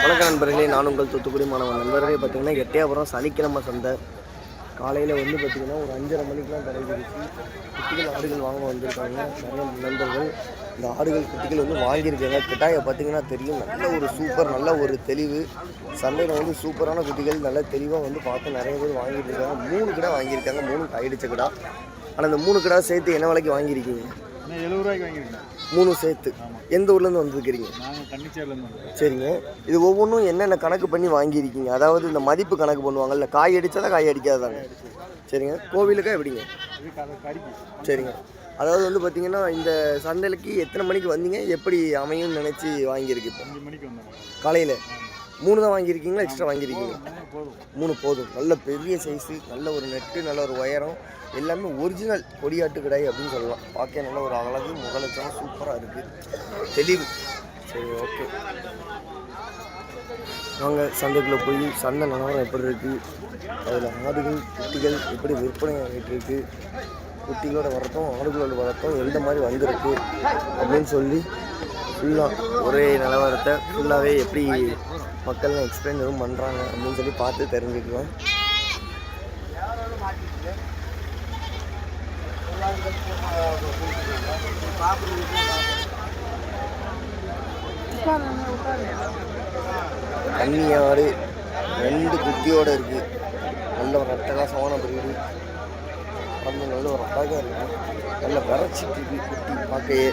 வணக்கம் நண்பர்களே நான் உங்கள் தூத்துக்குடி மாணவன். நண்பர்களே பார்த்தீங்கன்னா எட்டையாபுரம் சனிக்கிழமை சந்தை. காலையில் வந்து பார்த்தீங்கன்னா ஒரு அஞ்சரை மணிக்கெலாம் கடை குட்டிகள் ஆடுகள் வாங்க வந்திருக்காங்க. நிறைய நண்பர்கள். இந்த ஆடுகள் குட்டிகள் வந்து வாங்கியிருக்காங்க. கிட்டாயை பார்த்தீங்கன்னா தெரியும். நல்ல ஒரு சூப்பர் நல்ல ஒரு தெளிவு. சந்தையில் வந்து சூப்பரான குட்டிகள் நல்ல தெளிவாக வந்து பார்த்து நிறைய பேர் வாங்கிட்டு இருக்காங்க மூணு கிடா வாங்கியிருக்காங்க. மூணு கைடிச்ச கிடா. ஆனால் இந்த மூணு கிடா சேர்த்து என்ன விலைக்கு வாங்கியிருக்கீங்க? நான் எழுபது ரூபாய்க்கு வாங்கியிருக்கேன். மூணு சேர்த்து. எந்த ஊர்லேருந்து வந்திருக்கிறீங்க? சரிங்க. இது ஒவ்வொன்றும் என்னென்ன கணக்கு பண்ணி வாங்கியிருக்கீங்க? அதாவது இந்த மதிப்பு கணக்கு பண்ணுவாங்கல்ல காய் அடித்ததா காய் அடிக்காததாங்க சரிங்க. கோவிலுக்கா எப்படிங்க? சரிங்க. அதாவது வந்து பார்த்தீங்கன்னா இந்த சந்தைக்கு எத்தனை மணிக்கு வந்தீங்க? எப்படி அமையும்னு நினச்சி வாங்கியிருக்கு இப்போ? அஞ்சு மணிக்கு வந்தோம் காலையில்? மூணு தான் வாங்கியிருக்கீங்களா? எக்ஸ்ட்ரா வாங்கியிருக்கீங்க மூணு போதும். நல்ல பெரிய சைஸு நல்ல ஒரு நெட்டு நல்ல ஒரு உயரம். எல்லாமே ஒரிஜினல் கொடியாட்டு கிடாய் அப்படின்னு சொல்லலாம். பார்க்க நல்ல ஒரு அழகு முகலட்சணம் சூப்பராக இருக்குது தெளிவு. சரி ஓகே வாங்க சந்தைக்குள்ளே போய் சந்தை நிலவரம் எப்படி இருக்குது அதில் ஆடுகள் குட்டிகள் எப்படி விற்பனை ஆகிட்டு இருக்கு? குட்டிகளோட வரட்டும் ஆடுகளோட வரட்டும் எந்த மாதிரி வந்திருக்கு அப்படின்னு சொல்லி ஃபுல்லாக ஒரே நிலவரத்தை ஃபுல்லாகவே எப்படி மக்கள்லாம் எக்ஸ்பிளைன் எதுவும் பண்ணுறாங்க அப்படின்னு சொல்லி பார்த்து தெரிஞ்சுக்குவேன் தண்ணி ஆடு ரெண்டு குட்டியோட இருக்குது நல்ல ஒரு அட்டகாசமான சோனம் பிரிவு. நல்ல ஒரு அழகாக இருக்கும் நல்ல வறட்சிக்கு குட்டி பார்க்கையே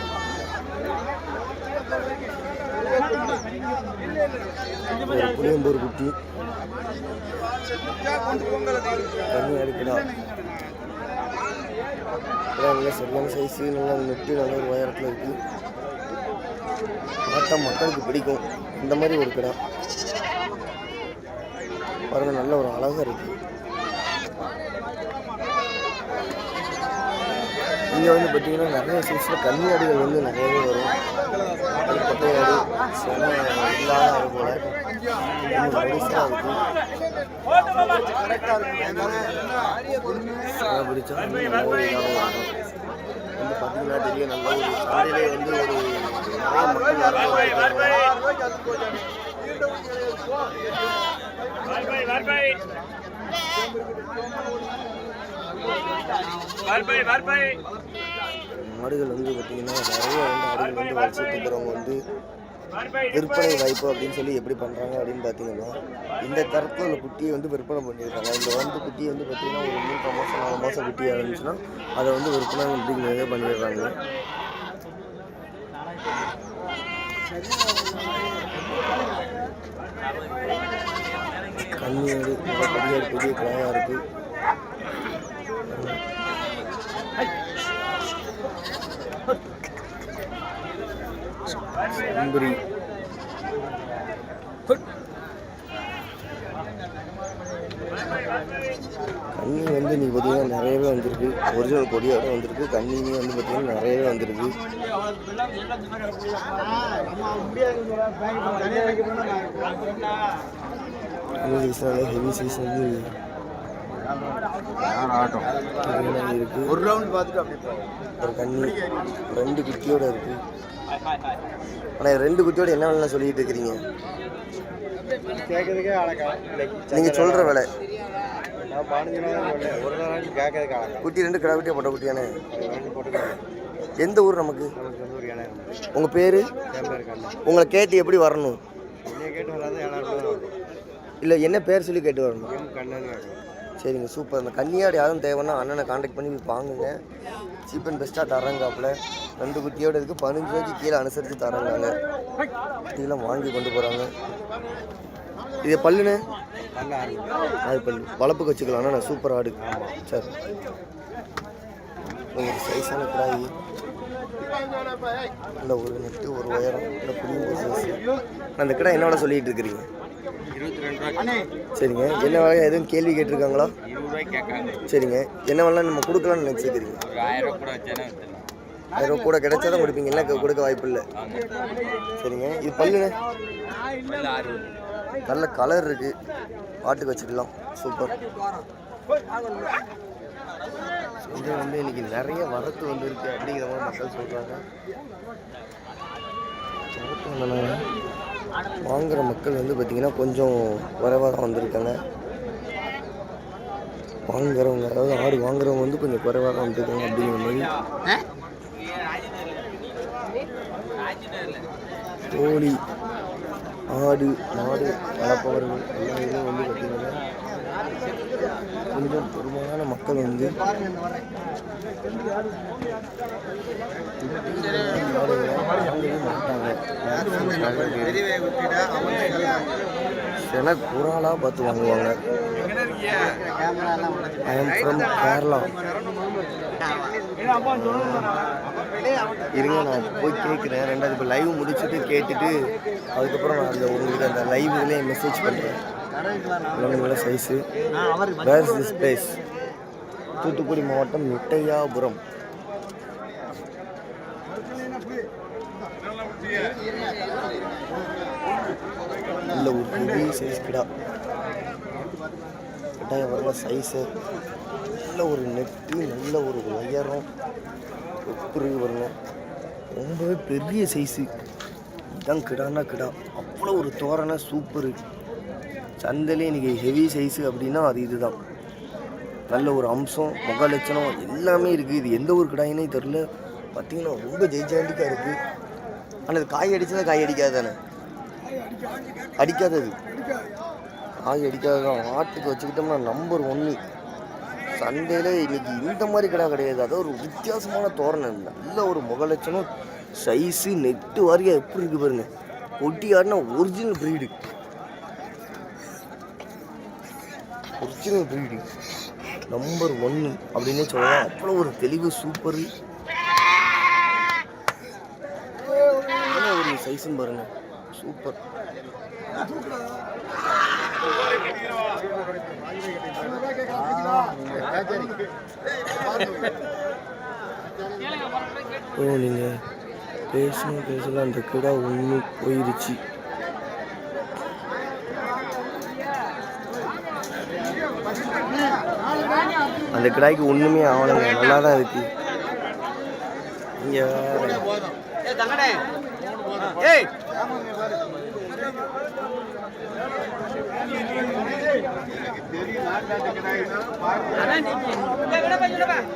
ஒரு புளியம்பூர் குட்டி. கன்னி அடுக்குடா. நல்ல சரியான சைஸு நல்லா நெட்டு நல்ல ஒரு உயரத்தில் இருக்கு. பார்த்தா மக்களுக்கு பிடிக்கும். இந்த மாதிரி ஒரு கிடா. பாருங்கள் நல்ல ஒரு அழகாக இருக்குது இங்கே வந்து பார்த்தீங்கன்னா நிறைய சைஸில் கன்னியாடுகள் வந்து நிறையவே வரும். அது பட்டையாடு சில இல்லாத அது போல இன்னும் இருக்கும் இருக்கு பிடிச்சா வந்து பார்த்தீங்கன்னா தெரிய நல்ல ஒரு சாலையிலே வந்து ஒரு நிறைய மக்கள் வரப்போ மாடுகள் வந்து பார்த்தீங்கன்னா நிறைய வந்து ஆடுகள் வந்து வளர்ச்சிட்டு இருக்கிறவங்க வந்து விற்பனை வாய்ப்பு அப்படின்னு சொல்லி எப்படி பண்ணுறாங்க அப்படின்னு பார்த்தீங்கன்னா இந்த தரத்தில் உள்ள குட்டியை வந்து விற்பனை பண்ணியிருக்காங்க. இந்த வந்து குட்டி வந்து பார்த்தீங்கன்னா ஒரு மூன்று மாதம் நாலு மாதம் குட்டி இருந்துச்சுன்னா அதை வந்து விற்பனை அப்படிங்கிறத பண்ணிடுறாங்க. கண்ணியாடு பெரிய பெரிய கிளையாக இருக்குது செம்பரி கண்ணி வந்து நீ பார்த்தீங்கன்னா நிறையவே வந்திருக்கு. ஒரிஜினல் கொடியோட வந்திருக்கு. கண்ணியுமே வந்து பார்த்தீங்கன்னா நிறையவே வந்திருக்கு. கண்ணி சீசன் ஹெவி சீசன் வந்து இதுல இருக்கு ஒரு ரவுண்ட் பார்த்துட்டு அப்படி ஒரு கண்ணி. ரெண்டு குட்டியோட இருக்கு. ஆனால் ரெண்டு குட்டியோட என்ன வேலை சொல்லிட்டு இருக்கிறீங்க? கேட்கறதுக்கே அழகா நீங்க சொல்ற விலை. குட்டி ரெண்டு கடை குட்டியா பொட்டை குட்டியானே? எந்த ஊர் நமக்கு? நமக்கு வந்து ஒரு ஏழாயிரம் உங்க பேரு? உங்களை கேட்டு எப்படி வரணும்? இல்லை என்ன பேர் சொல்லி கேட்டு வரணும்? சரிங்க சூப்பர். இந்த கன்னியாடு யாரும் தேவைன்னா அண்ணனை காண்டாக்ட் பண்ணி வாங்குங்க. சீப் அண்ட் பெஸ்ட்டாக தராங்காப்புல ரெண்டு குட்டியோட இருக்குது பதினஞ்சு ரூபாய்க்கு கீழே அனுசரித்து தராங்க குட்டியெல்லாம் வாங்கி கொண்டு போகிறாங்க இது பல்லுண்ணே? அது இருக்கும் ஆடு பல்லு வளர்ப்புக்கு வச்சுக்கலாம் நான் சூப்பர் ஆடு. சரி. உங்களுக்கு சைஸான கிடாயி இல்லை ஒரு நெட்டு ஒரு உயரம். இல்லை புளியும் சைஸ் அந்த கிடா என்னோட சொல்லிகிட்டு இருக்கிறீங்க? சரிங்க. என்ன விலை எதுவும் கேள்வி கேட்டிருக்காங்களா? சரிங்க. என்ன விலை நம்ம கொடுக்கலாம்னு நினச்சிக்கிறீங்க ஒரு ஆயிரம் ரூபா கூட வச்சேன்னா ஆயிரம் ரூபா கூட கிடைச்சா தான் கொடுப்பீங்க இல்லை கொடுக்க வாய்ப்பு இல்லை. சரிங்க. இது பல்லுண்ணே. நல்ல கலர் இருக்கு. பாட்டுக்கு வச்சுக்கலாம். சூப்பர் இது வந்து இன்னைக்கு நிறைய வரத்து வந்திருக்கு அப்படிங்கிற மாதிரி மக்கள் சொல்கிறாங்க வாங்குற மக்கள் வந்து பார்த்திங்கன்னா கொஞ்சம் குறைவாக தான் வந்திருக்காங்க. வாங்குறவங்க அதாவது ஆடு வாங்குறவங்க வந்து கொஞ்சம் குறைவாக தான் வந்திருக்காங்க அப்படிங்கிற மாதிரி. கோழி ஆடு மாடு வளர்ப்பவர்கள் எல்லா இதுவும் வந்து பார்த்திங்கன்னா கொஞ்சம் பெரும்பாலான மக்கள் வந்து வாங்கவே குராலாக பார்த்து வாங்குவாங்க ஐ எம் ஃப்ரம் கேரளா இருங்க நான் போய் கேட்குறேன் ரெண்டாவது இப்போ லைவ் முடிச்சுட்டு கேட்டுட்டு அதுக்கப்புறம் நான் அந்த உங்களுக்கு அந்த லைவ்லேயே மெசேஜ் பண்ணுறேன் இவ்வளோ size where is this place Thoothukudi மாவட்டம் நெட்டையாபுரம் நல்ல ஒரு பெரிய சைஸ் கிடா. எட்டாயிரம் சைஸு நல்ல ஒரு நெட்டு நல்ல ஒரு உயரம். உப்புரு வருங்க ரொம்பவே பெரிய சைஸு இதுதான் கிடானா கிடா. அவ்வளோ ஒரு தோரணை சூப்பரு சந்தையிலே இன்றைக்கி ஹெவி சைஸு அப்படின்னா அது இதுதான். நல்ல ஒரு அம்சம் முக லட்சணம் எல்லாமே இருக்குது இது எந்த ஒரு கடாயினே தெரில பார்த்தீங்கன்னா ரொம்ப ஜெய்ஜாண்டிக்காக இருக்குது ஆனால் இது காய் அடிச்சதா காய் அடிக்காது தானே அடிக்காதது. காய் அடிக்காது தான் ஆட்டுக்கு வச்சுக்கிட்டோம்னா நம்பர் ஒன்று சந்தையில் இன்றைக்கி இந்த மாதிரி கடை கிடையாது. அதாவது ஒரு வித்தியாசமான தோரணம் நல்ல ஒரு முகலட்சணம் சைஸு நெட்டு வாரியாக எப்படி இருக்குது பாருங்கள் ஒட்டி ஆடினா original breed original breed number ஒன்று அப்படின்னே சொல்லலாம். அவ்வளோ ஒரு தெளிவு சூப்பர் என்ன ஒரு சைஸும் பாருங்க. சூப்பர் ஓ நீங்கள் பேசணும் பேசலாம். அந்த கிடா ஒன்று போயிருச்சு. அந்த கிடாய்க்கு ஒன்றுமே ஆகலைங்க. நல்லா தான் இருக்கு. இங்கே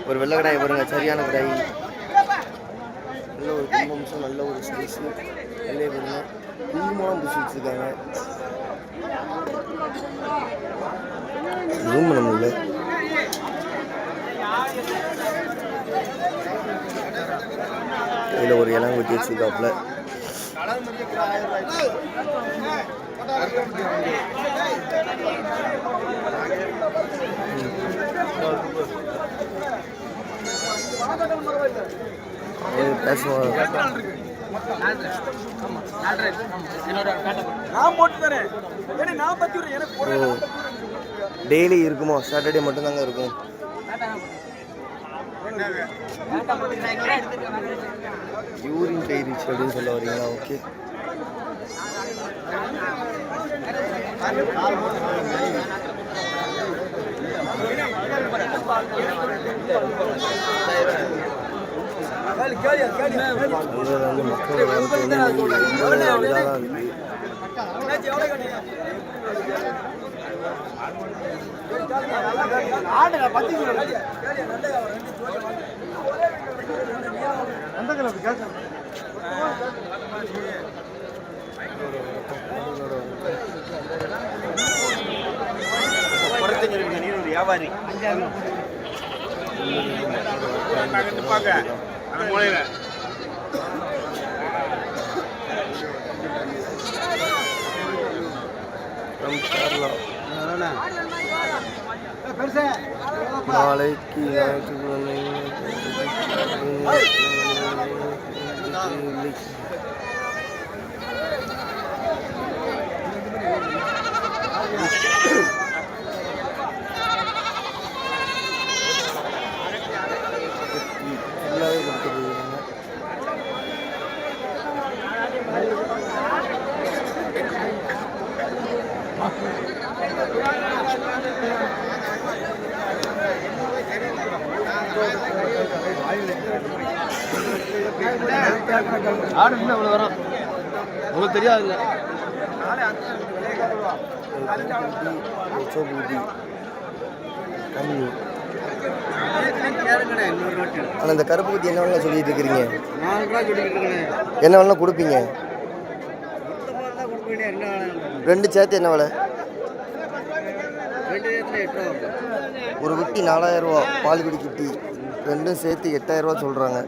ஒரு வெள்ளை கடாய் பாருங்க சரியான கடாய். நல்ல ஒரு கும்பம்சம் நல்ல ஒரு சைஸு வெள்ளையை பாருங்க. குங்குமம் பிடிச்சி வச்சுருக்காங்க ஜூம் பண்ண முடியல. இதில் ஒரு இளம் வெட்டி வச்சுருக்காப்புல பேசுவோம். டெய்லி இருக்குமா? சாட்டர்டே மட்டும்தாங்க இருக்கும். யூரின் போயிருச்சு அப்படின்னு சொல்ல வரீங்களா? ஓகே. மக்கள் வந்து இன்னைக்கு ரொம்ப இதாக தான் இருக்குது எவ்வளோ வியாபாரி from நாளைக்கு ஞாயிற்றுக்கிழமை ஆடு இன்னும் இவ்வளோ வரும். உங்களுக்கு தெரியாது இல்லை எச்சோபூதி ஆனால் இந்த கருப்பு குத்தி என்ன வேணாலும் சொல்லிட்டு இருக்கிறீங்க? என்ன வேணாலும் கொடுப்பீங்க. ரெண்டு சேர்த்து என்ன விலை? ஒரு குட்டி நாலாயிரம் ரூபா பால் குடி குட்டி. ரெண்டும் சேர்த்து எட்டாயிரம் ரூபா சொல்கிறாங்க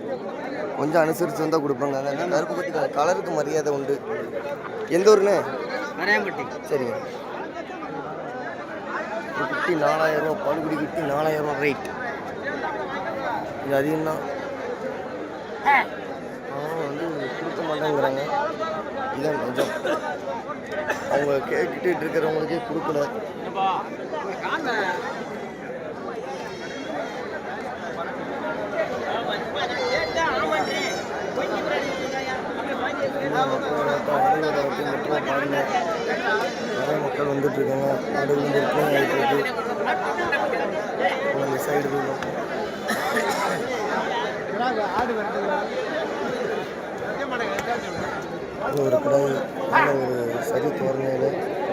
கொஞ்சம் அனுசரித்து வந்தால் கொடுப்பாங்க. அந்த கருப்பு குட்டி கலருக்கு மரியாதை உண்டு. எந்த ஊருண்ணே சரிங்க. குட்டி நாலாயிரம் ரூபா பால் குடி குட்டி நாலாயிரம் ரூபா ரேட் இது அதிகம் தான் அவங்க வந்து கொடுக்க மாட்டேங்கிறாங்க. இதான் நிஜம். அவங்க கேட்டுட்டு இருக்கிறவங்களுக்கே கொடுக்கல. நிறைய மக்கள் வந்துட்டுருக்காங்க அது வந்து விற்பனை ஆகிட்டு இருக்கு அந்த சைடு போய் ஒரு கடை நல்ல ஒரு சரி தோரணையில்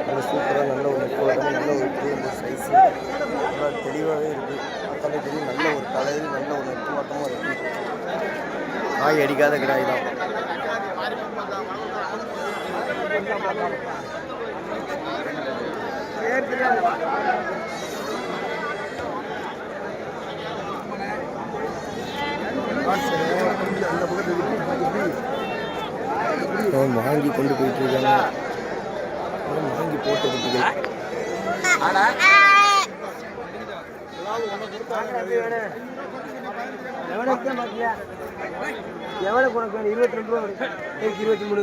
நல்ல சூப்பராக நல்ல ஒரு கோலம் நல்ல ஒரு பெரிய சைஸு நல்லா தெளிவாகவே இருக்குது பார்த்தாலே தெரியும் நல்ல ஒரு கலர் நல்ல ஒரு நெட்டுமாட்டமாக இருக்குது காய் அடிக்காத கிடாய் தான். வாங்கி கொண்டு போயிட்டு இருக்காங்க வாங்கி போட்டு குட்டிகள் எவ்வளோக்கு மாட்டியா எவ்வளோ உனக்கு வேணும்? இருபத்தி ரெண்டு ரூபா இருபத்தி மூணு.